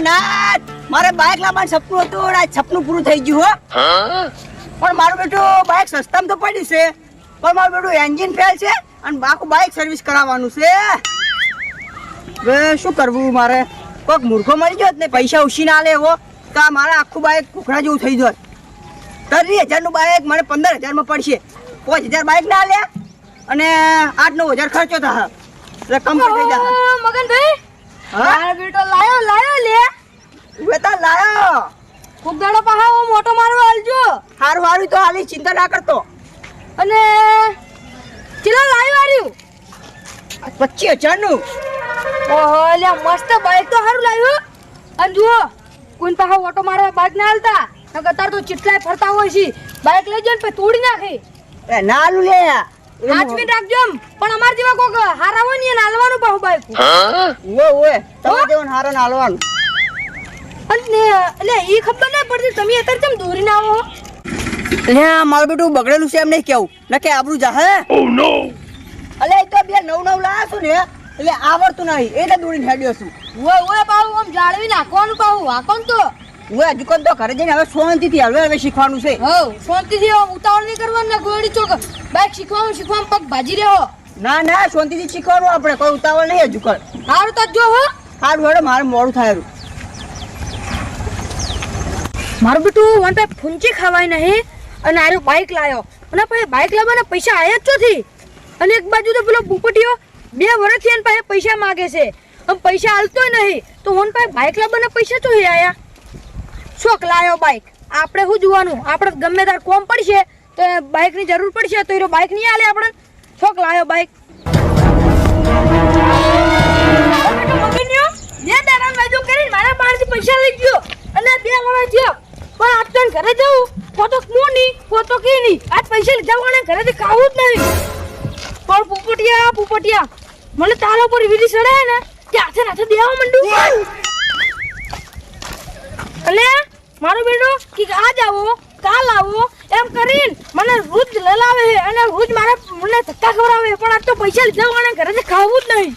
ભગવાન મારા બાઇક લાવવાનું સપનું હતું આ સપનું પૂરું થઈ ગયું હો. પણ મારું બેટું બાઇક સસ્તામાં તો પડ્યું છે. પણ મારું બેટું એન્જિન ફેલ છે અને બાકું બાઇક સર્વિસ કરાવવાનું છે. હવે શું કરવું મારે? કોઈક મૂર્ખો મળી ગયો ને પૈસા ઉછી ના લે એવો તો આ મારા આખું બાઇક કુકડા જેવું થઈ જાય ત્રીસ હજારનું બાઇક મને પંદર હજારમાં પડશે. પાંચ હજાર બાઇક ના લે અને આઠ નવ હજાર ખર્ચો થાય. એટલે કમ્પ્લીટ થઈ જાય મગનભાઈ! હા? મારો બેટો લાયો લાયો લે. તા લાયો. ખૂબ દાડો પાહા મોટો મારવા આલજો હારું હારું તો હાલી ચિંતા ના કરતો. અને ચેલા લાયો આર્યું પચીસ હજારનું ઓહો લે મસ્ત બાઈક તો હારું લાવ્યું. અને જુઓ કોઈ પાહા ઓટો મારવા બાઈક ના હાલતા. નકર તાર તો ચીટલાય ફરતા હોય છે. બાઈક લઈ જાય ને તોડી નાખે. એ ના હાલું લે. હાચવી રાખજો એમ. પણ અમાર જેવા કોક હારા હોય ને એને હાલવાનું પાહું બાઈક ઓય ઓય તમારે જેવું હારો ને હાલવાનું? અને એટલે ઈ ખબર ના પડતી. તમે અત્યારે કેમ દોરીને આવો લે મારું બેટું બગડેલું છે એમ નહીં કેવું. ન કે આબરું જાહે ઓ નો અલે તો બે નવ નવ લાયા છું ને એટલે આવડતું નહીં. એટલે દોડીને હેડ્યો છું. ઓય ઓય પાહું આમ જાળવી નાખવાનું પાહું. વાકોન તો. હું હજુ કોણ તો ઘરે જઈને હવે શાંતિથી હવે હવે શીખવાનું છે. હો શાંતિથી ઉતાવળ નહીં કરવાનું ને ગોળી ચોક. બાઈક શીખવાનું શીખવાનું પગ ભાજી રહ્યો. ના ના શાંતિથી શીખવાનું આપણે કોઈ ઉતાવળ નહીં હજુ કર હારું તો જો હો. હારું હેડો મારે મોડું થાય મારું બેટું વન પે ફૂંચી ખવાય નહીં. અને આરો બાઈક લાયો. અને પછી બાઈક લાવવાના પૈસા આયા જ ચોથી. અને એક બાજુ તો પેલો બુપટીયો બે વર્ષથી એના પાસે પૈસા માગે છે. અને પૈસા હાલતોય નહીં. તો વન પાસે બાઈક લાવવાના પૈસા ચોથી આયા? શોક લાયો બાઈક આપણે શું જોવાનું? આપણે ગમે તાર કોમ પડશે તો બાઈકની જરૂર પડશે તો એનો બાઈક નહીં આલે આપણે શોક લાયો બાઈક બે દાડા વાજો કરીને મારા પાસેથી પૈસા લઈ ગયો. અને બે વર્ષ થયો. પણ આજ તને ઘરે જવું. ફોટો નહીં, ફોટો કે નહીં? આજ પૈસા લીધા વગર ઘરેથી ખાવું જ નહીં. પણ પુપટિયા પુપટિયા, મને તારા ઉપર વીડી ચડાય ને કે હાથે હાથે દેવા માંડું. અને મારો બેટો કે આજ આવો, કાલ આવો, એમ કરીને મને રોજ લલાવે છે અને રોજ મારે મને ધક્કા ખવડાવે પણ આજ તો પૈસા લીધા ઘરે જ ખાવું જ નહીં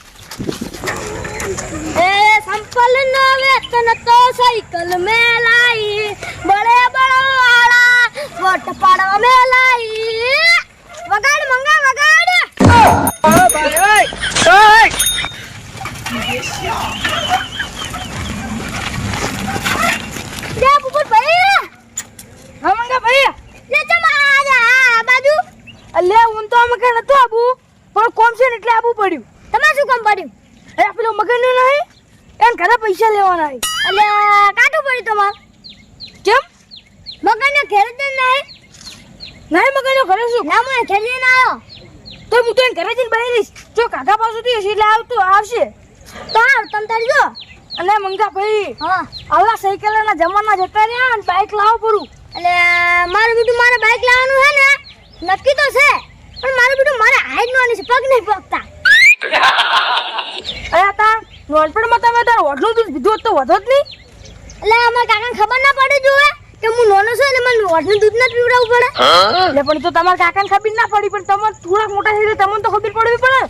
એ સંપલ નો વેતન તો સાયકલ મેલાઈ બળે બળવાળા વટ પાડવા મેલાઈ વગાડ મંગા વગાડ દે પુપુટ ભાઈ હા મંગા ભાઈ લે ચમ આ આ બાજુ અલે હું તો આમ કે નતો આબુ પણ કોમ છે ને એટલે આબુ પડ્યું તમારે શું કામ પડ્યું એ પેલો મગનનું નહીં એને ઘરે પૈસા લેવાના એટલે કાટું પડ્યું તમાર કેમ મગન ને ઘરે જ નહીં નહીં મગન નો મને ઘરે જઈને આવ્યો તો હું તો ઘરે જઈને બહાર રહીશ. જો કાકા પાસેથી હશે એટલે આવતું આવશે. તો આવ તમ તારી જો. અને મંગા ભાઈ હા. આવા સાયકલના જમાના જતા રહ્યા અને બાઇક લાવો પૂરું. એટલે મારું બીટું મારે બાઇક લાવવાનું છે ને નક્કી તો છે પણ મારું બીટું મારે હાઈટ નો છે પગ નહીં પગતા. અરે તા નોનપણમાં તમે તાર ઓઢલું દૂધ પીધું તો વધો જ નહીં. એટલે અમારા કાકાને ખબર ના પડે જોવે. કે હું નોનો છું એટલે મને ઓઢનું દૂધ ના પીવડાવવું પડે. એટલે પણ તો તમારા કાકાને ખબર ના પડી પણ તમે થોડાક મોટા થઈ એટલે તમને તો ખબર પડવી પડે.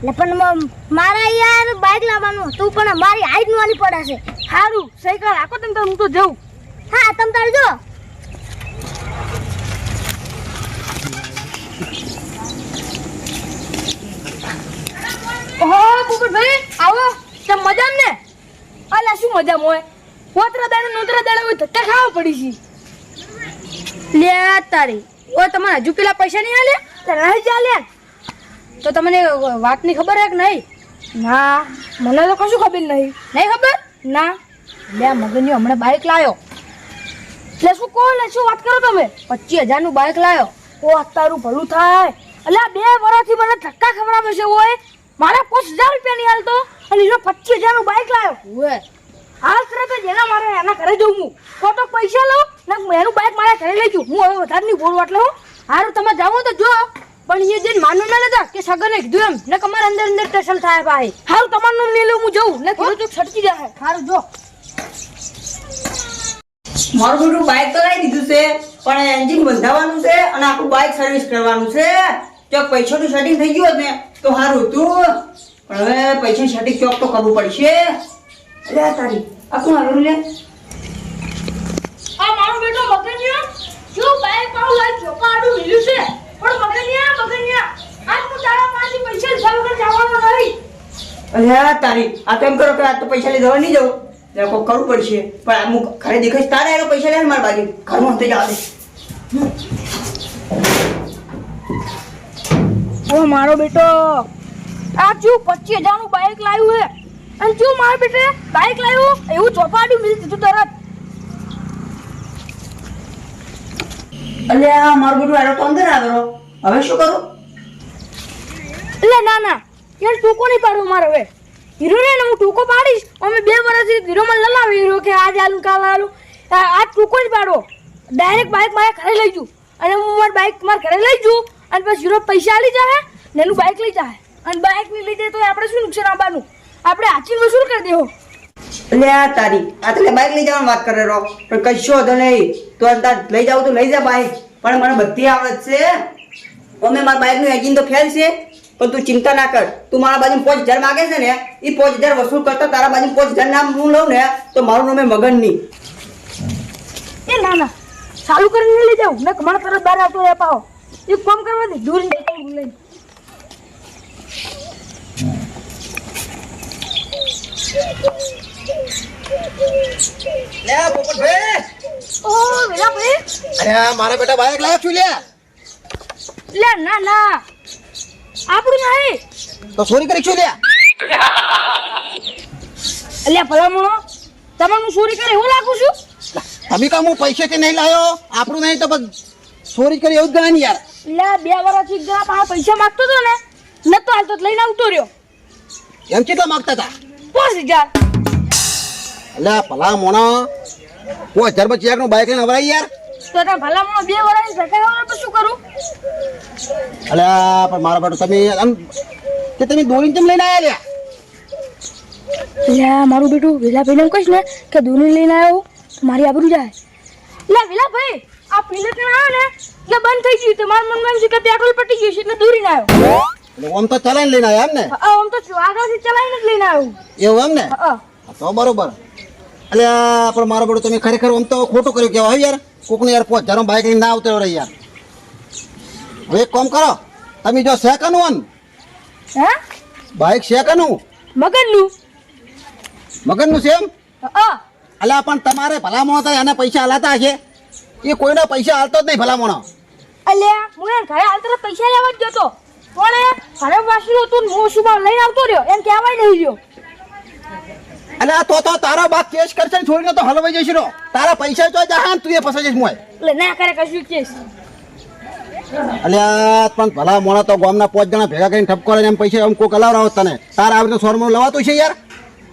એટલે પણ મારા યાર બાઇક લાવવાનું તું પણ મારી હાઈટનું આલી પડે છે. સારું સાયકલ રાખો તમે હું તો જઉં. હા તમ તાર જો. ઓહો ભાઈ આવો. તમે મજા ને? અલા શું મજા હોય? પોતરા દાડે નોતરા દાડે હોય ધક્કા ખાવા પડી છે. લે તારી ઓ તમારે હજુ પેલા પૈસા નહીં આલે? તો રહી જા લે તો તમને વાતની ખબર હે કે નહીં? ના મને તો કશું ખબર નહીં. નહીં ખબર? ના. લે મગનીઓ હમણાં બાઇક લાવ્યો એટલે શું કહો? ને શું વાત કરો તમે? પચીસ હજારનું બાઇક લાવ્યો ઓ તારું ભલું થાય. એટલે બે વર્ષથી મને ધક્કા ખવડાવે છે ઓય. મારા પાંચ હજાર રૂપિયા નહીં હાલતો. અને એનો પચીસ હજારનું બાઇક લાવ્યો ઓય હાલ કરે તો જેના મારે એના ઘરે જઉં હું. તો તો પૈસા લઉં ને એનું બાઇક મારા ઘરે લઈ જઉં. હું હવે વધારે નહીં બોલું એટલે હું. હારું તમે જાઓ તો જો. પણ એ જઈને માનું ના લેતા કે સગને કીધું એમ ને તમારે અંદર અંદર ટેસલ થાય ભાઈ. હારું તમારું નહીં લઉં હું જઉં ને કીધું તો છટકી જાય. હારું જો. મારું બેટું બાઇક તો લાવી દીધું છે પણ એન્જિન બંધાવવાનું છે અને આખું બાઇક સર્વિસ કરવાનું છે. જો પૈસાનું સેટિંગ થઈ ગયું ને તો સારું હતું. પણ હવે પૈસાનું સેટિંગ ચોક તો કરવું પડશે. તારી. આ કોણ આવેલું લે? આ મારો બેટો મગનિયા? જો બાઈક પાઉં લાઈ આડું મિલ્યું છે. પણ મગનિયા મગનિયા આજ તો તારા પાસે પૈસા લીધા વગર જવાનો નહીં અરે આ તારી આ તો એમ કરો કે આ તો પૈસા લીધા નહીં જવું. એટલે કોઈ કરવું પડશે. પણ અમુક ઘરે દેખાય તારે એનો પૈસા લે ને મારા બાજુ. ઘરમાં તો જવા દે ઓ મારો બેટો. આ જો પચીસ હજારનું બાઈક લાવ્યું હે. અને જો મારા બેટે બાઈક લાવ્યું? એવું ચોપાડ્યું મિલી દીધું તરત. એટલે આ મારું બેટું આરો તો અંદર આવેલો હવે શું કરું? એટલે ના ના. યાર ટૂંકો નહીં પાડવું મારે હવે. હીરો ને હું ટૂંકો પાડીશ? અમે બે વર્ષથી હીરો માં લલાવી હીરો કે આજે આલું કાલ આલું. આ ટૂંકો જ પાડો. ડાયરેક્ટ બાઇક મારા ઘરે લઈ જઉં. અને હું મારી બાઇક મારા ઘરે લઈ જઉં. અને પછી હીરો પૈસા લઈ જાય ને એનું બાઈક લઈ જાય અને બાઇકની જાય તો આપણે શું નુકસાન આવવાનું આપણે આચી વસૂલ કરી દેવો. લે આ તારી આ તો બાઇક લઈ જવાની વાત કરે રહો. પણ કશો તો નહીં. તો તાર લઈ જાવ તો લઈ જા બાઇક પણ મને બધી આવડત છે. અમે મારા બાઇકનું એન્જિન તો ફેલ છે પણ તું ચિંતા ના કર. તું મારા બાજુ પાંચ હજાર માગે છે ને એ પાંચ હજાર વસૂલ કરતા તારા બાજુ પાંચ હજાર નામ હું લઉં ને તો મારું નામે મગન નહીં એ ના ના. ચાલુ કરીને લઈ જાઉં. મેં મારા તરત બહાર આવતો એ પાહો. એક કામ કરવા દે દૂર લઈને. લે ઓ વેલા ભાઈ અરે મારા બેટા બાઈક લાવ્યો છું લે. લે ના ના. આપણું નહીં. તો ચોરી કરી છું લે? અલ્યા ભલામણો. તમે હું ચોરી કરી હું લાગુ છું? તમે કામ હું પૈસેથી નહીં લાવ્યો આપણું નહીં તો ચોરી કરી એવું જ ગણાય યાર. લે બે વર્ષથી ગયા પાસે પૈસા માંગતો હતો ને. નતો હાલતો તો લઈને આવતો રહ્યો. એમ કેટલા માગતા હતા? પાંચ હજાર. એટલે ભલા મોણા કોઈ હજાર લઈને યાર? તો બે વર્ષની તો શું કરું? એટલે પણ મારા બેટો તમે આમ કે તમે દોરીને કેમ લઈને આવ્યા લ્યા? મારું બેટું વેલા ભાઈને કહીશ ને કે દોરી લઈને આવ્યો મારી આબરૂ જાય. એટલે વિલા ભાઈ આ પિલર ને આવ્યો ને એટલે બંધ થઈ ગયું. તમારા મનમાં એમ છે કે પેટ્રોલ પટી ગયું છે એટલે દૂરી ના આવ્યો આમ તો ચલાવીને લઈને આવ્યા એમ ને ઓમ આમ તો આગળથી ચલાવીને જ લઈને આવ્યું એવું એમ ને તો બરોબર. એટલે પણ મારો બેટો તમે ખરેખર ઓમ તો ખોટું કર્યું કહેવાય યાર. કોકને યાર પાંચ હજારનું બાઇક લઈને ના આવતો રહે યાર. હવે એક કામ કરો તમે જો સેકન્ડ હે? Bike second મગનનું. મગનનું છે એમ? અલા પણ તમારે ભલામણો થાય એને પૈસા હલાતા છે? એ કોઈને પૈસા હાલતો જ નહીં ભલામણો. અલ્યા હું ઘરે હાલતો પૈસા લેવા જ જતો પણ ઘરે વાસી હતું ને શું લઈને આવતો રહ્યો. એમ કહેવાય નહીં રહ્યો. અને આ તો તો તારો બાપ કેસ કરશે ને છોડીને તો હલવાઈ જઈશ રો તારા પૈસા તો જહાન તું એ ફસાઈ જઈશ મોય. એટલે ના કરે કશું કેસ. અલ્યા પણ ભલા મોણા તો ગામના પાંચ જણા ભેગા કરીને ઠપકો લઈને એમ પૈસા એમ કોક અલાવરાવો તને. તારા આવીને સોરમું લવાતું છે યાર?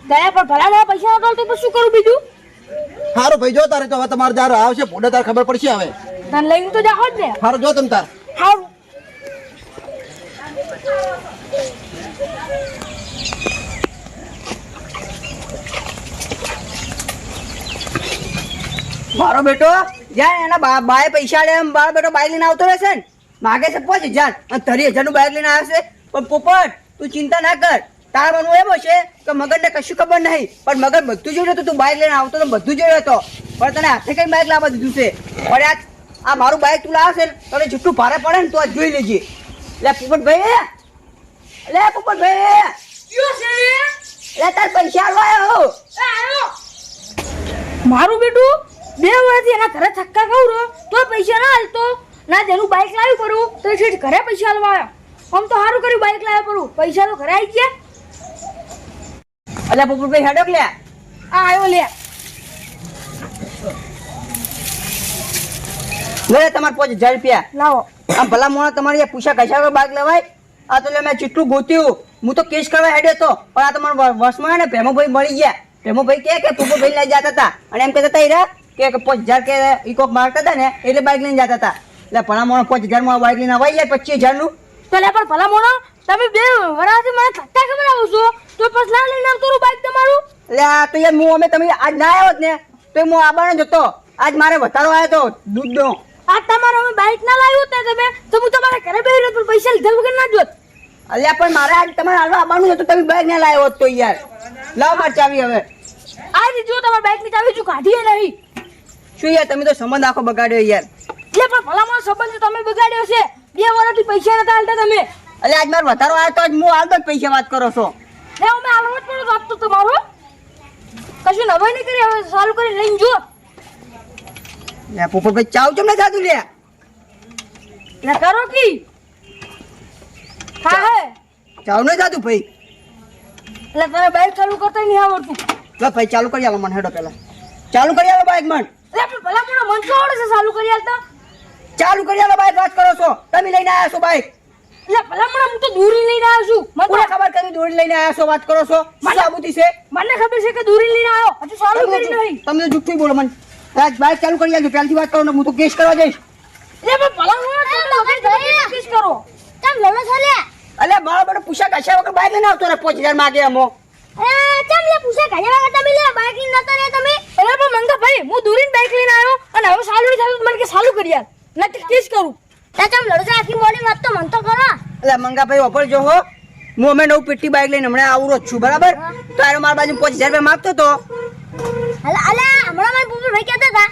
ગયા પણ ભલા મારા પૈસા નતો તો શું કરું બીજું? સારું ભાઈ જો તારે તો હવે તમારે જ્યારે આવશે ભોડે તારે ખબર પડશે હવે. તને લઈને તો જાઓ જ ને. હારું જો તમ તાર. હારું. મારો બેટો જ્યાં એના બાએ પૈસા લે મારો બેટો બાઈક લઈને આવતો રહેશે ને? માગે છે, પાંચ હજાર. અને ત્રીસ હજારનું બાઈક લઈને આવશે પણ પોપટ, તું ચિંતા ના કર. તારા મનમાં એમ હશે કે મગનને કશું ખબર નહીં. પણ મગર બધું જોયું હતું, તું બાઈક લઈને આવતો તો બધું જોયું હતો. પણ તને હાથે કઈ બાઈક લાવવા દીધું છે? પણ આ મારું બાઈક તું લાવશે ને તને જેટલું ભારે પડે ને તો આ જોઈ લેજે. લે પોપટભાઈ લે પોપટભાઈ કયો છે લે તાર પૈસા આવ્યો એ આયો. મારું બેટું? બે વર્ષથી એના ઘરે થક્કા ખાવ તો પૈસા ના હાલતો. ના તેનું બાઈક લાવ્યું કરું તો છે ઘરે પૈસા હાલવા આવ્યો. આમ તો સારું કર્યું બાઈક લાવ્યા કરું પૈસા તો ઘરે આવી ગયા. અલ્યા પોપટભાઈ હેડો લે. આ આવ્યો લે. લે તમારે પાંચ હજાર રૂપિયા. લાવો. આમ ભલા મોણા તમારે પૂછા વગર બાગ લેવાય? આ તો લે મેં ચીટલું ગોત્યું. હું તો કેસ કરવા હેડ્યો તો. પણ આ તમારા વર્ષમાં ને ભેમોભાઈ મળી ગયા. ભેમોભાઈ કે કે તું ભાઈ લઈ જતા હતા. અને એમ કહેતા હતા કે પાંચ હજાર કે ઈ કોક મારતા હતા ને એટલે બાઇક લઈને જતા હતા. એટલે ભલા મોણા પાંચ હજારમાં બાઇક લઈને અવાઈ જાય પચીસ હજારનું? તો લે પણ ભલા મોણો તમે બે વરાથી મને થક્કા ખબર આવો છો? તો પછી ના લઈને આવતો બાઇક બાઈક તમારું. લે તો યાર હું અમે તમે આજ ના આવ્યો ને તો હું આવવાનો જતો આજ મારે વધારો આવ્યો હતો દૂધનો. આ તમારો અમે બાઈક ના લાવ્યું તો તમે? તો હું તમારા ઘરે બેહી રહ્યો પણ પૈસા લીધા વગર ના જોત. અલ્યા પણ મારે આજ તમારે હાલવા આવવાનું હતું તમે બાઇક ના લાવ્યો તો યાર. લાવ માર ચાવી હવે. આ જો તમારા બાઇકની ચાવી જો કાઢીએ નહીં. શું યાર તમે તો સંબંધ આખો બગાડ્યો યાર. એટલે પણ ભલામણ સંબંધ તમે બગાડ્યો છે. બે વર્ષથી પૈસા નતા હાલતા તમે. એટલે આજ મારો વધારો આવ્યો તો જ હું હાલતો જ પૈસા વાત કરો છો. લે અમે હાલવટ પણ તો તમારો. કશું નવાઈ નહીં કરી હવે સારું કરી લઈને જો. લે પોપટભાઈ ચાવ ચમ ના થતું લે? લે કરો કી? હા હે. ચાવ નહીં થતું ભાઈ? એટલે તને બાઇક ચાલુ કરતા નહીં આવડતું. લે ભાઈ ચાલુ કરી આલો મને હેડો પેલા. ચાલુ કરી આલો બાઈક મન. એટલે પણ ભલામણ મન તો આવડે છે ચાલુ કરી હાલતા ચાલુ કરી આલો બાઈક વાત કરો છો. તમે લઈને આવ્યા છો બાઈક? એટલે ભલામણ હું તો દૂરી લઈને આવ્યો છું. મને ખબર કરી દૂરી લઈને આવ્યા છો વાત કરો છો? શું સાબુતી છે? મને ખબર છે કે દૂરી લઈને આવ્યો હજુ ચાલુ કરી નહીં. તમે જુઠ્ઠું બોલો મને. આજ બાઈક ચાલુ કરી આલજો. પહેલથી વાત કરો ને હું તો કેસ કરવા જઈશ. એટલે પણ તમે વગર તમે કેસ કરો. તમ લડો છો લે. અલે મારો બડો પૂછા કાશા વગર બાઈક લઈને આવતો રે પાંચ હજાર માગે અમો. એ લે પૂછા કાજે વગર તમે લે બાઈકની નતો રે તમે. અરે પણ મંગા ભાઈ હું દૂરીન બાઇક લઈને આવ્યો અને હવે ચાલુ નહીં મને કે સાલું કરી યાર નકર કેસ કરું. તે કેમ લડો છો આખી મોડી વાત તો મન તો કરો. એટલે મંગાભાઈ જો હો. હું અમે નવું પેટી બાઈક લઈને હમણાં આવરો જ છું બરાબર? તો આનો મારા બાજુ પાંચ હજાર રૂપિયા માગતો તો. અલા અલા, હમણાં મારા પુપર ભાઈ કહેતા હતા.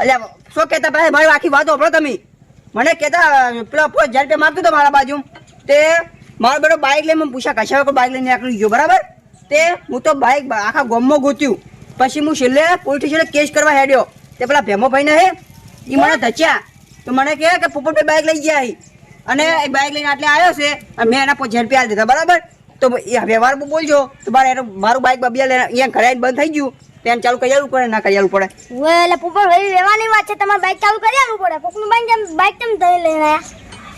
અલ્યા શું કહેતા ભાઈ મારી આખી વાત વાપરો તમે. મને કહેતા, પેલા પાંચ હજાર રૂપિયા માગતો મારા બાજુ, તે મારો બેટો બાઈક લઈને મને પૂછા કશા વગર બાઈક લઈને નીકળી ગયો? બરાબર? તે હું તો બાઈક આખા ગોમમાં ગોત્યું. પછી હું છેલ્લે પોલીસ સ્ટેશને કેસ કરવા હેડ્યો. તે પેલા ભેમો ભાઈ ને હે એ મને ધચ્યા. તો મને કહે કે પોપટભાઈ બાઈક લઈ ગયા. અને એ બાઈક લઈને આટલે આવ્યો છે, અને મેં એના પાંચ રૂપિયા દીધા, બરાબર? તો વ્યવહાર બોલજો. તો મારે એનું, મારું બાઈક બબિયા લઈને અહીંયા ઘરે બંધ થઈ ગયું. તેને ચાલુ કરી આલવું પડે ના કરી આલવું પડે. ઓએ એટલે પોપર ભાઈ રહેવાની વાત છે તમારે બાઈક ચાલુ કરી આવવું પડે? કોકનું બાઈક જેમ બાઈક કેમ દઈ લઈને આવ્યા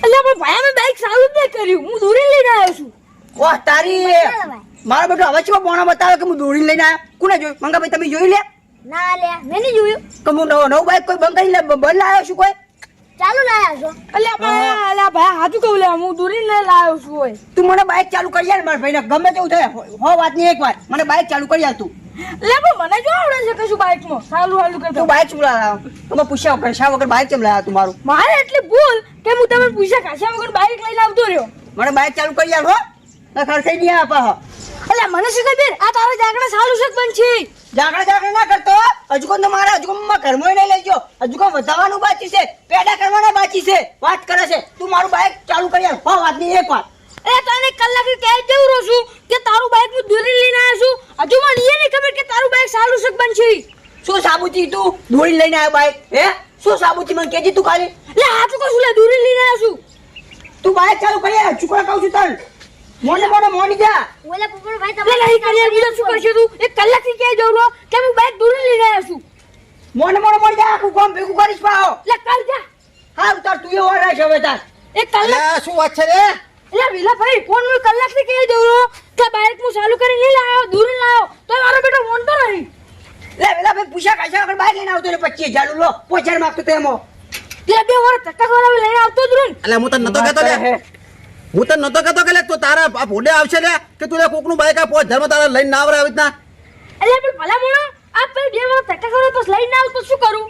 એટલે પણ ભાઈ અમે બાઇક ચાલુ જ નહીં કર્યું. હું દોરી લઈને આવ્યો છું. ઓહ તારી મારો બેટો હવે ચેવો પોણા બતાવે કે હું દોડીને લઈને આવ્યા કોને જોયું? મંગાભાઈ તમે જોઈ લે ના લે મેં નહીં જોયું. કે હું નવો નવો બાઈક કોઈ બંધ કરીને બંધ લાવ્યો છું કોઈ? ચાલુ લાયા છો? એટલે ભાઈ એટલે ભાઈ હાજું કહું લે હું દૂરીને લઈને લાવ્યો છું હોય તું મને બાઈક ચાલુ કરી આલ મારા ભાઈને ગમે તેવું થાય. હો વાત નહીં એક વાર. મને બાઈક ચાલુ કરી આવ તું. એટલે પણ મને જો આવડે છે કશું બાઇકમાં? ચાલુ તું કરતો બાઈક ચૂલા લાવ? તમે પૂછ્યા વગર શા વગર બાઇક કેમ લાવ્યા તું મારું? મારે એટલી ભૂલ કે હું તમને પૂછ્યા કાશા વગર બાઇક લઈને આવતો રહ્યો? મને બાઇક ચાલુ કરી આલ ના ખર્ચાઈ નહીં આપા એટલે મને શું ખબર? આ તારા જાગડા ચાલુ છે પણ છે? જાગડા જાગડા ના કરતો હજુ કોણ તો મારે હજુ કોણ ઘરમાં નહીં લઈ ગયો. હજુ કોણ વધારવાનું બાકી છે. પેડા કરવાના બાકી છે. વાત કરે છે. તું મારું બાઈક ચાલુ કરી આલ. હો વાત નહીં એક વાત એ તને કલાક કહે જવું રહું છું કે તારું બાઇક હું દૂરી લઈને આવ્યો છું. હજુ મને એ નહીં ખબર કે તારું બાઇક સારું સુખ બનશે છે શું સાબુતી તું દોરી લઈને આવ્યો બાઈક હે? શું સાબુતી મને કેજી તું ખાલી? એટલે હાચું કહું છું લે દોરી લઈને આવ્યો છું. તું બાઈક ચાલુ કરી છોકરા કહું છું તને? મોને મોને મોની જા. ઓલે પુપર ભાઈ તમે નહીં કરી બીજો શું કરશે તું? એક કલાકથી કહે જવું રહો કે હું બાઈક દોરી લઈને આવ્યો છું? મોને મોને મોની જા આખું કામ ભેગું કરીશ પાઓ એટલે કાલ જા. હા ઉતાર તું એવો રાખ હવે તાર. એક કલાક શું વાત છે રે? એટલે વિલા ભાઈ ફોન કલાકથી કહી દઉં રહો કે બાઇક હું ચાલુ કરી નહીં લાવ્યો દૂર લાવ્યો તો મારો બેટો મોનતો નહીં. લે વેલા ભાઈ પૂછા કાશા આગળ બાઈક લઈને આવતો રે પચીસ ચાલુ લો. પોચર માંગતો તો એમો. એટલે બે વાર ધક્કા વાળા લઈને આવતો જ રહ્યો ને. હું તને નતો કહેતો લે હું તને નતો કહેતો કે લે તું તારા આ ભોડે આવશે લે કે તું લે કોકનું બાઈક આ પોચ ધર્મ તારા લઈને ના આવરે આવી રીતના? એટલે પણ ભલા મોણો આ પેલી બે વાર ધક્કા ખવડાવે તો લઈને આવ તો શું કરું?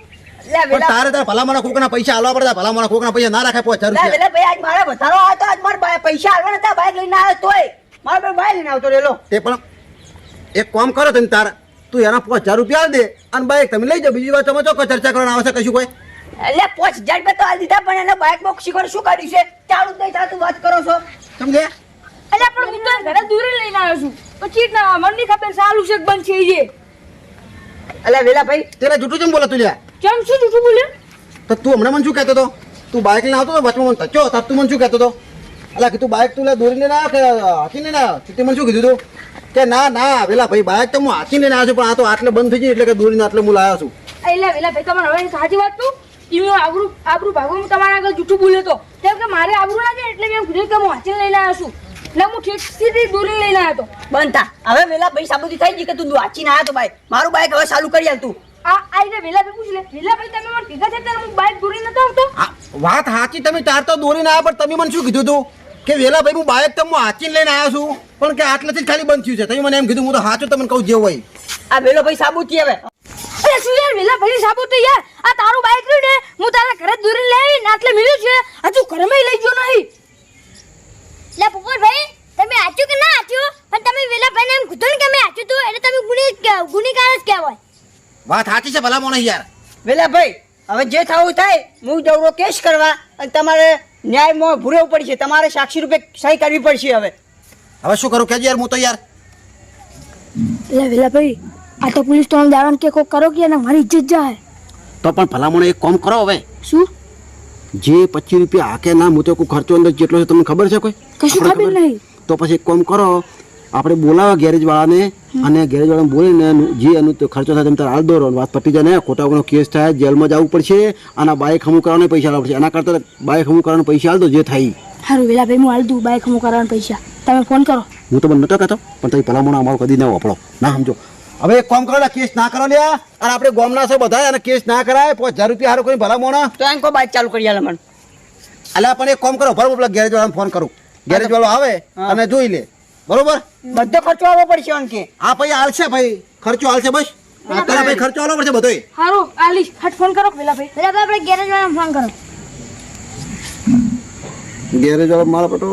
લે પણ તારે તારા ભલામણા કોકના પૈસા આલવા પડતા ભલામણા કોકના પૈસા ના રાખે પોચ લે ભાઈ આજ મારે વધારો આવ્યો તો આજ મારે પૈસા આલવાના હતા બાઈક લઈને આવ્યો તોય. મારો ભાઈ બાઈક લઈને આવતો રેલો તે પણ એક કામ કરો તમે તાર. તું એના પાંચ હજાર રૂપિયા દે અને બાઈક તમે લઈ જાઓ. બીજી વાર તમે ચોખ્ખો ચર્ચા કરવાના આવશે કશું કોઈ. એટલે પાંચ હજાર રૂપિયા તો આ દીધા પણ એને બાઈક બોક્સ શીખર શું કર્યું છે? ચાલુ જ નહીં થતું વાત કરો છો. સમજે? એટલે પણ હું તો ઘરે દૂરી લઈને આવ્યો છું. પછી જ ના મને નહીં ખબર સારું છે કે બંધ છે એ. એટલે વેલા ભાઈ. તેરા જૂઠું કેમ બોલે તું લ્યા? કેમ શું જૂઠું બોલે? તો તું હમણાં મને શું કહેતો હતો? તું બાઈક લઈને આવતો હતો વચમાં મને તચ્યો તાર તું મને શું કહેતો હતો? અલા કીધું બાઇક તું દોરીને ના કે હાથીને ના? તે મને શું કીધું તું? કે ના ના પેલા ભાઈ બાઇક તો હું હાથીને ના છું પણ આ તો આટલે બંધ થઈ ગઈ એટલે કે દોરીને આટલે હું લાવ્યો છું. એટલે વેલા ભાઈ તમારે હવે સાચી વાત કહું ઈ હું આબરૂ આબરૂ ભાગો હું તમારા આગળ જૂઠું બોલ્યો તો. કેમ કે મારે આબરૂ લાગે એટલે મેં કીધું કે હું વાંચીને લઈને આવ્યો છું. એટલે હું ઠીક સીધી દૂરી લઈને આવ્યો હતો બંધ હવે વેલા ભાઈ સાબુતી થઈ ગઈ કે તું વાંચીને આવ્યો તો ભાઈ? મારું બાઇક હવે ચાલુ કરી આલ તું. આ આઈને વેલા ભાઈ પૂછ લે. વેલા ભાઈ તમે મને ભેગા ત્યારે હું બાઇક દૂરી નતો આવતો? વાત સાચી તમે તાર તો દોરીને આવ્યા પણ તમે મને શું કીધું તું? કે વેલા ભાઈ હું બાઇક તો હું લઈને આવ્યો છું પણ કે આટલેથી જ ખાલી બંધ થયું છે. તમે મને એમ કીધું હું તો સાચું તમને કહું જેવું હોય. આ વેલો ભાઈ સાબુતી હવે. અરે શું યાર વેલા ભાઈ સાબુ તો યાર આ તારું બાઇક રહ્યું ને હું તારા ઘરે દૂરી લઈ ને આટલે મળ્યું છે હજુ ઘરમાં લઈ ગયો નહીં. લે પુપર ભાઈ તમે આચ્યું કે ના આચ્યું પણ તમે વેલા ભાઈને એમ કીધું ને કે મેં આચ્યું તું એટલે તમે ગુની ગુનેગાર કહેવાય. વાત સાચી છે ભલા મોણસ યાર. વેલા ભાઈ હવે જે થવું થાય હું જવરો કેસ કરવા અને તમારે ન્યાયમાં ભૂરવું પડશે તમારે સાક્ષી રૂપે સહી કરવી પડશે હવે. હવે શું કરું? કેજો યાર હું તો યાર એટલે વેલા ભાઈ આ તો પોલીસ તો દાવાનું કે કોક કરો કે ના મારી ઇજ્જત જાય. તો પણ ભલામણ એક કામ કરો હવે. શું? જે પચીસ રૂપિયા હાકે ના હું તો કોઈ ખર્ચો અંદર જેટલો છે તમને ખબર છે કોઈ? કશું ખબર નહીં. તો પછી એક કામ કરો. આપણે બોલાવો ગેરેજ વાળાને અને ગેરેજ વાળાને બોલીને જે એનું તે ખર્ચો થાય તમે તારે હાલ દોરો. વાત પતી જાય ને ખોટા વગરનો કેસ થાય જેલમાં જવું પડશે અને બાઇક હમું કરવાના પૈસા લાવવા પડશે. એના કરતાં બાઇક હમું કરવાના પૈસા હાલ દો જે થાય. સારું વેલા ભાઈ હું હાલ દઉં બાઇક હમું કરવાના પૈસા. તમે ફોન કરો. હું તો મને નતો કહેતો પણ તમે ભલામણ અમારો કદી ના વાપરો. ના સમજો. હવે એક કામ કરો ને કેસ ના કરો લ્યા અને આપણે ગોમના છો બધા અને કેસ ના કરાય પાંચ હજાર રૂપિયા હારો કોઈ ભલામણ. તો એમ કો બાઇક ચાલુ કરી આલે મને. અલ્યા પણ એક કામ કરો બરોબર પેલા ગેરેજ વાળાને ફોન કરું. ગેરેજ વાળો આવે. અને જોઈ લે. બરોબર? બધો ખર્ચો આવવો પડશે અંકે હા ભાઈ હાલશે ભાઈ. ખર્ચો હાલશે બસ. અત્યારે ભાઈ. ખર્ચો આવવો પડશે બધોય. હારું આલીશ હટ ફોન કરો. પેલા ભાઈ. પેલા ભાઈ આપણે ગેરેજ વાળા ફોન કરો. ગેરેજ વાળા મારા પટો.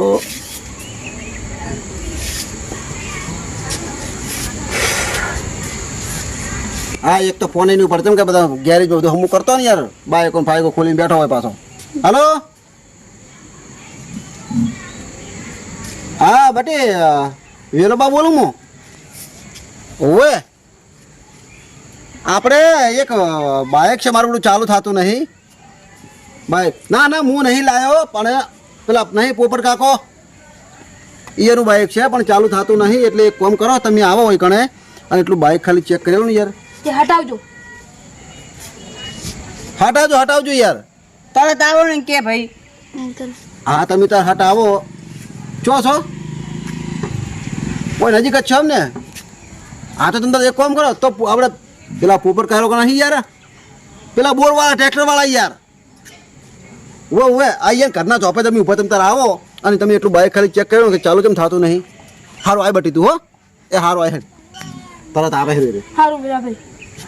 હા એક તો ફોન એની ઉપર કેમ કે બધા ગેરેજ બધું હું કરતો ને યાર. બાઈકો ને ફાઈકો ખોલીને બેઠો હોય પાછો. હલો હા બટી વેલોબા બોલું હું. ઓવે. આપણે એક બાઇક છે મારું બધું ચાલુ થતું નહીં. બાઈક. ના ના હું નહીં લાવ્યો પણ પેલા નહીં પોપટ કાકો. એનું બાઇક છે પણ ચાલુ થતું નહીં એટલે એક કામ કરો તમે આવો હોય કણે અને એટલું બાઇક ખાલી ચેક કરી લો ને યાર. હટાવજો. હટાવજો હટાવજો યાર. તરત આવો ને કે ભાઈ. હા તમે તાર હટાવો. ચો છો કોઈ નજીક જ છો એમ ને હા તો તમે એક કામ કરો તો આપણે પેલા પોપર કાકો નહીં યાર. પેલા બોરવાળા ટ્રેક્ટરવાળા યાર. ઓ ઉવે આ યાર ઘરના ચોપે તમે ઊભા તમે તાર આવો. અને તમે એટલું બાઇક ખાલી ચેક કર્યો કે ચાલુ કેમ થતું નહીં? સારું આય બટી તું હો. એ સારું આય તરત આવે રે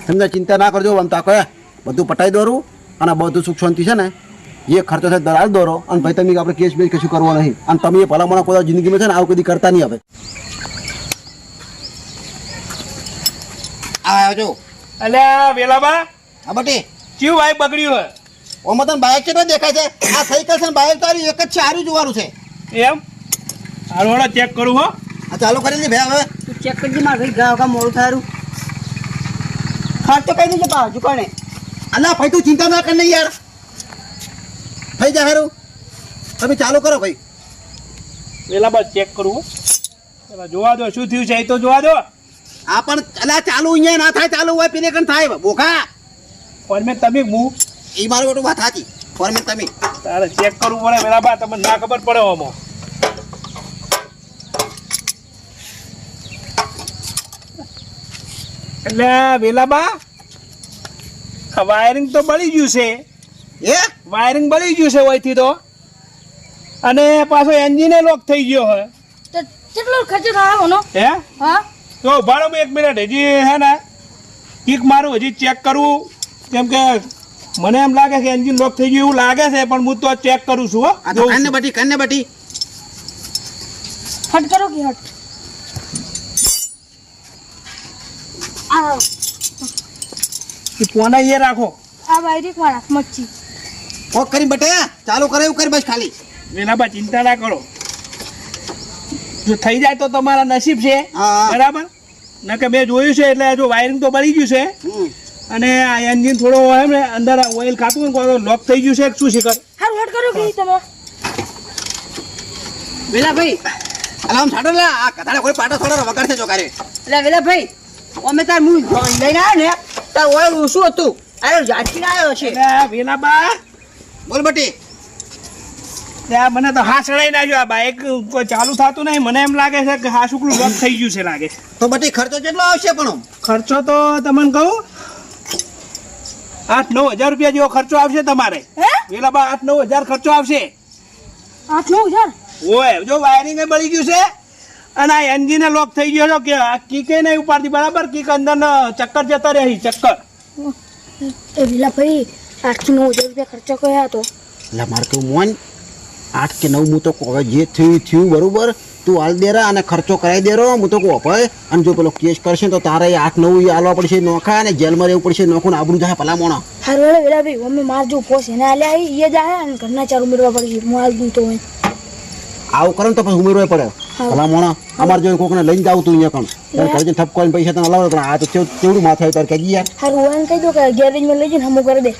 તમને ચિંતા ના કરજો આમ તાકો કહે બધું પટાઈ દોરું. અને બધું સુખ શાંતિ છે ને એ ખર્ચો થાય દલાલ દોરો. અને ભાઈ તમે આપણે કેસ બેસ કશું કરવો નહીં. અને તમે એ ભલામણા કોઈ જિંદગીમાં છે ને આવું કદી કરતા નહીં હવે. આવજો અલ્યા વેલાબા હા બટી. ચિયું ભાઈ બગડ્યું હે? ઓમાં તને બાઇક કેટલો દેખાય છે? આ સાયકલ છે ને બાઇક તારી એક જ છે જોવાનું છે. એમ? હારોડો ચેક કરું હો. આ ચાલુ કરી દે ભાઈ હવે. તું ચેક કરજે મારે ભાઈ ગા વગા મોડું થારું ખર્ચો કઈ દેજે પા હજુ કોને અલા ભાઈ તું ચિંતા ના કર ને યાર. થઈ જાય હારું. તમે ચાલુ કરો ભાઈ. વેલાબા ચેક કરું પેલા જોવા દો શું થયું છે એ તો જોવા દો. આ પણ અલા ચાલુ અહીંયા ના થાય ચાલુ હોય પીને કણ થાય. બોખા. પણ મેં તમે હું એ મારું બેટું વાત સાચી. મેં તમે. તારે ચેક કરવું પડે વેલાબા તમને ના ખબર પડે આમાં એટલે વેલાબા બા વાયરિંગ તો બળી ગયું છે. એ વાયરિંગ બળી ગયું છે ઓયથી તો. અને પાછો એન્જિને લોક થઈ ગયો હે કેટલો ખર્ચો થાય નો હે? હા? તો ભાડો એક મિનિટ. હજી હે ને કિક મારું હજી ચેક કરવું કેમ કે મને એમ લાગે કે એન્જિન લોક થઈ ગયું એવું લાગે છે પણ હું તો ચેક કરું છું હો. છું. બટી કાને બટી. હટ કરો કે હટ? આ પોના એ રાખો. આ વાયરિંગ વાળા મચ્છી. ઓક કરી બટે ચાલુ કરે એવું કરી બસ ખાલી. વેલાબા ચિંતા ના કરો. જો થઈ જાય તો તમારા નસીબ છે. હા, હા. બરાબર? ન કે મેં જોયું છે એટલે જો વાયરિંગ તો બળી ગયું છે. અને આ એન્જિન થોડો હોય ને અંદર ઓઇલ ખાતું હોય લોક થઈ ગયું છે શું શીખર સારું હટ કરો કે તમે. વેલા ભાઈ અલા આમ છાડો લા આ કથાડે કોઈ પાટો થોડો વગાડશે જો કારે એટલે વેલા ભાઈ અમે તાર હું લઈને આવ્યો ને તાર ઓઇલ ઓછું હતું? અરે ઝાટકી આવ્યો છે. વેલા વેલાબા બોલ બટી. ત્યાં મને તો હા ચડાઈ નાખ્યો આ બાઇક કોઈ ચાલુ થતું નહીં. મને એમ લાગે છે કે હા શુકલું લોક થઈ ગયું છે લાગે છે. તો બટી ખર્ચો કેટલો આવશે પણ ખર્ચો તો તમને કહું આઠ નવ હજાર રૂપિયા જેવો ખર્ચો આવશે તમારે. હે? વેલાબા આઠ નવ હજાર ખર્ચો આવશે. આઠ નવ હજાર? ઓય જો વાયરિંગ બળી ગયું છે અને આ એન્જિન લોક થઈ ગયો છે કે આ કીકે નહીં ઉપાડતી. બરાબર? કીક અંદર ચક્કર જતા રહી ચક્કર. એ ભાઈ આઠસો નવ હજાર રૂપિયા ખર્ચો કયા હતો. એટલે મારે કેવું મોન આઠ કે નવ હું તો હવે જે થયું થયું બરોબર? તું હાલ દે રા અને ખર્ચો કરાવી દે રો હું તો કહું ભાઈ અને જો પેલો કેસ કરશે તો તારે આઠ નવ ઈ આલવા પડશે નોખા અને જેલમાં રહેવું પડશે નોખું આબરું જાય પેલા મોણા. હારું હેડો વેલા ભાઈ મમ્મી માર જો પોસ એને હાલે આવી એ જાય અને ઘરના ચાર ઉમેરવા પડશે હું હાલ દઉં તો આવું કરો ને તો પછી ઉમેરવા પડે. ભલા મોણા અમારે જોઈને કોકને લઈને જાવ તું અહીંયા પણ ત્યારે ઘરે જઈને પૈસા તને લાવો પણ આ તો કેવું કેવડું માથે આવે તારે કહેજી યાર. હારું હોય કહી દો કે ગેરેજમાં લઈ જઈને હમું કરી દે.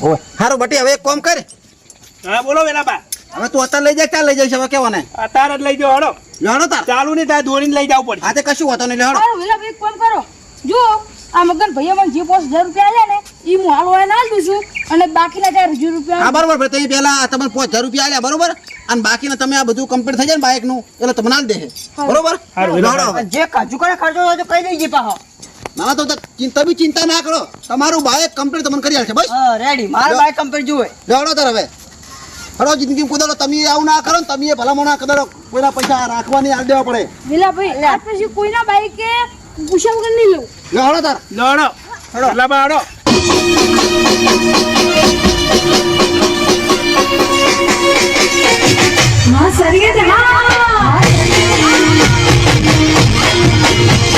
ઓવે હારું બટી હવે એક કામ કર. હા બોલો વેલાબા હવે તું અત્યારે લઈ જાય ક્યાં લઈ જઈશ હવે કેવાને? અત્યારે જ લઈ જાઓ હડો જાણો તાર. ચાલુ નહીં તાર દોડીને લઈ જવું પડશે. આજે કશું હોતો નહીં હારું વેલા ભાઈ કામ કરો. જો આ મગન ભાઈએ મને જે પોસ હજાર રૂપિયા આલ્યા ને એ હું હાલ હોય ના દઉં છું. અને બાકીના ચાર હજાર હા રૂપિયા બરોબર ભાઈ તમે પેલા તમને પાંચ હજાર રૂપિયા આલ્યા બરોબર? અને બાકીના તમે આ બધું કમ્પ્લીટ થઈ જાય ને બાઇકનું એટલે તમને આલ દે બરોબર. જે કાજુ કરે ખર્ચો હોય તો કહી દેજે પાહો ના તો તમે ચિંતા ના કરો. તમારું બાઈક કમ્પ્લીટ તમને કરી આવશે બસ. રેડી મારું બાઈક કમ્પ્લીટ જુએ. રેડો તર હવે. હડો જિંદગી કુદાડો તમે આવું ના કરો ને તમે ભલામણ ના કદાડો કોઈના પૈસા રાખવાની હાલ દેવા પડે. લીલા ભાઈ આ પછી કોઈના બાઈક કે પૂછાવ કરી નહીં લઉં લડો તાર. લડો. હડો લા બાડો માં સરી તે માં.